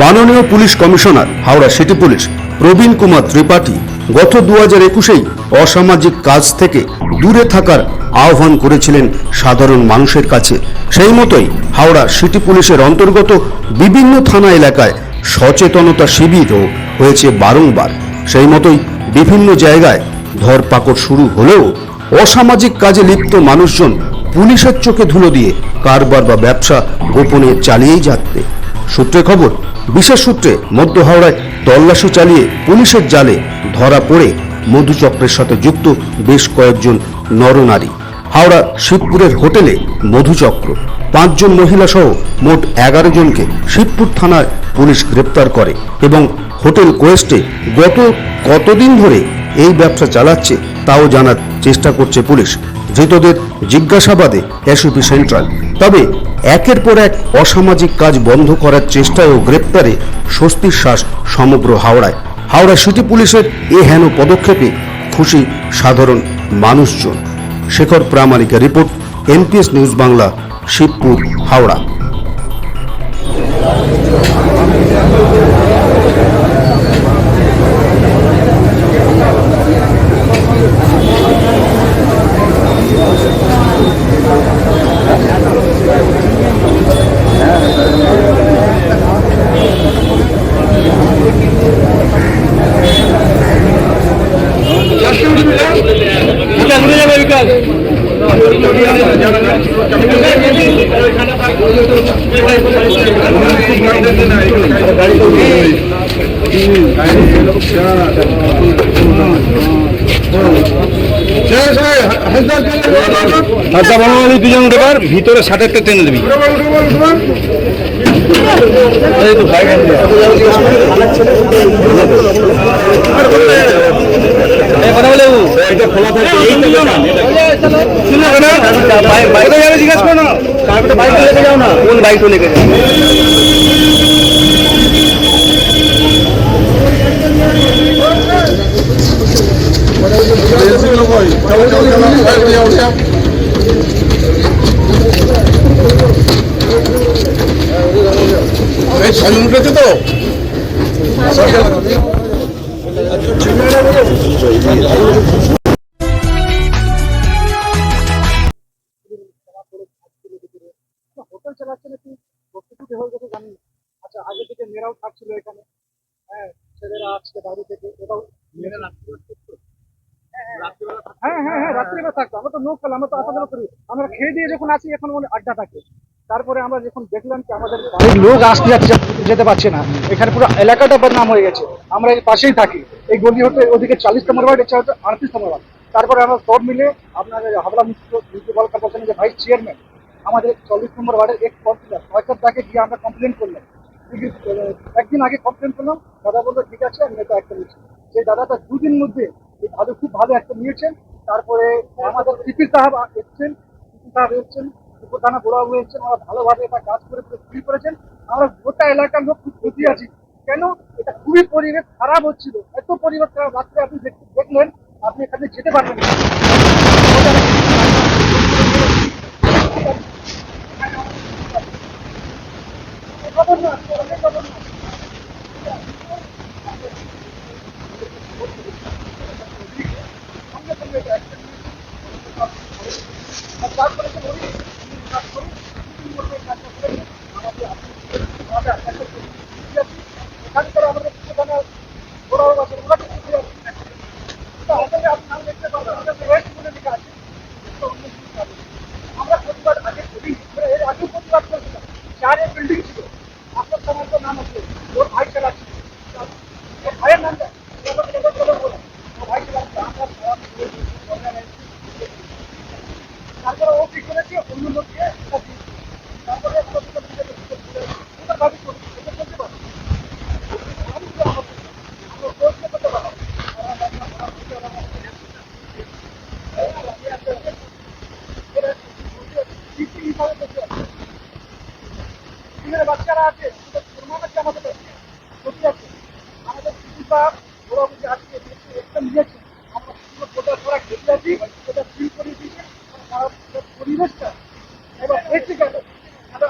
মাননীয় police commissioner, Howrah city police, Praveen Kumar Tripathi গত দু হাজার একুশেই অসামাজিক কাজ থেকে দূরে থাকার আহ্বান করেছিলেন সাধারণ মানুষের কাছে। সেই মতোই হাওড়া সিটি পুলিশের অন্তর্গত বিভিন্ন থানা এলাকায় সচেতনতা শিবিরও হয়েছে বারংবার। সেই মতোই বিভিন্ন জায়গায় ধরপাকড় শুরু হলেও অসামাজিক কাজে লিপ্ত মানুষজন পুলিশের চোখে ধুলো দিয়ে কারবার বা ব্যবসা গোপনে চালিয়েই যাচ্ছে। সূত্রে খবর, বিশেষ সূত্রে মধ্য হাওড়ায় তল্লাশি চালিয়ে পুলিশের জালে ধরা পড়ে মধুচক্রের সাথে যুক্ত বেশ কয়েকজন নরনারী। হাওড়া শিবপুরের হোটেলে মধুচক্র। পাঁচজন মহিলা সহ মোট এগারো জনকে শিবপুর থানায় পুলিশ গ্রেপ্তার করে এবং হোটেল কোয়েস্টে গত কতদিন ধরে এই ব্যবসা চালাচ্ছে তাও জানার চেষ্টা করছে পুলিশ। ধৃতদের জিজ্ঞাসাবাদে এসওপি সেন্ট্রাল তবে একের পর এক অসামাজিক কাজ বন্ধ করার চেষ্টায় ও গ্রেপ্তারে স্বস্তির শ্বাস সমগ্র হাওড়ায়। হাওড়া সিটি পুলিশের এ হেন পদক্ষেপে খুশি সাধারণ মানুষজন। Shekhar প্রামাণিকের report NPS news Bangla Shibpur, Howrah. ভালো হলে দুজন ভিতরে ষাটেরটা টেনে দিবি। এই এটা খোলা থাকে এই দুজন শুনে না বাইকে যাবে জিজ্ঞাসা করো না। কারপেটে বাইক লেগে যাও না। কোন বাইক লেগে যাও? এই ছয় উঠেছে তো। হোটেল এখানে। হ্যাঁ ছেলেরা আসছে বাইরে থেকে। ওটাও হ্যাঁ হ্যাঁ হ্যাঁ রাত্রিবেলা থাকতো আমরা তো লোকাল আমরা তো আসা করি আমরা খেয়ে দিয়ে যখন আসি এখন মনে আড্ডা থাকে। তারপরে আমরা যখন দেখলাম কি আমাদের লোক আসতে যাচ্ছে যেতে পারছে না। এখানে পুরো এলাকাটা বদনাম হয়ে গেছে। আমরা এই পাশেই থাকি। এই গলি হতে ওদিকে চাল্লিশ নম্বর ওয়ার্ড এটা হচ্ছে আটত্রিশ নম্বর ওয়ার্ড। তারপরে আমরা সব মিলে আপনার হাবড়া মিউনিসিপাল কর্পোরেশনের যে ভাইস চেয়ারম্যান আমাদের চল্লিশ নম্বর ওয়ার্ডের এক কাউন্সিলর সরকার তাকে গিয়ে আমরা কমপ্লেন করলাম। একদিন আগে কমপ্লেন করলাম, দাদা বলল, ঠিক আছে, আমি এটা একটা নিচ্ছি। সেই দাদাটা দুদিন মধ্যে ভালো, খুব ভালো একটা নিয়েছেন। তারপরে আমাদের সিপি সাহেব এসছেন সিপি সাহেব এসছেন, উপথানা বড়াবু এসছেন, ওরা ভালোভাবে এটা কাজ করে ফ্রি করেছেন। আমরা গোটা এলাকার লোক খুব ক্ষতি আছি। কেন? এটা খুবই পরিবেশ খারাপ হচ্ছিল। এত পরিবেশ খারাপ, রাত্রে আপনি দেখলেন, আপনি এখানে যেতে পারবেন না খবর না খবর না সঙ্গে সঙ্গে এটা action নিয়ে আর তারপরে তো ওই কাজ করে দুদিন মধ্যে কাজটা করে আমাদের আমাদের একটা খুশি আছি এখানে করে আমাদের সেখানে ওরা আছে ওরা তো খুশি আছে তো আসলে আপনি নাম দেখতে পাবেন আমাদের ওয়েস্ট বলে লেখা আছে তো অন্য জিনিস আছে। আমরা প্রতিবাদ আগে করি আমরা এর আগেও প্রতিবাদ করেছিলাম চারে বিল্ডিং ছিল আপনার সময় তো নাম আছে ওর ভাই চালাচ্ছে ওর ভাইয়ের নামটা ওর ভাই চালাচ্ছে আমরা সবাই মিলে organize তারপরে ও কি করেছে, অন্য লোককে তারপরে বাচ্চারা আছে আমাদের সত্যি আছে। আমাদের শিশুরা ওরা বুঝে আজকে একটা নিয়েছে। আমরা গোটা সারা ঘেটে আছি ওটা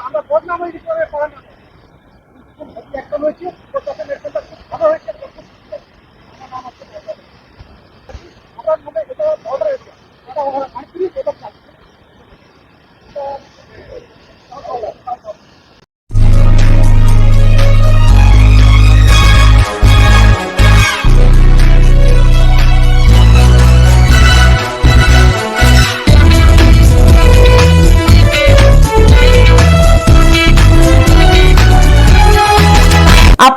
আমরা বদনাম করে গেছি পারে না নতুন একটা রয়েছে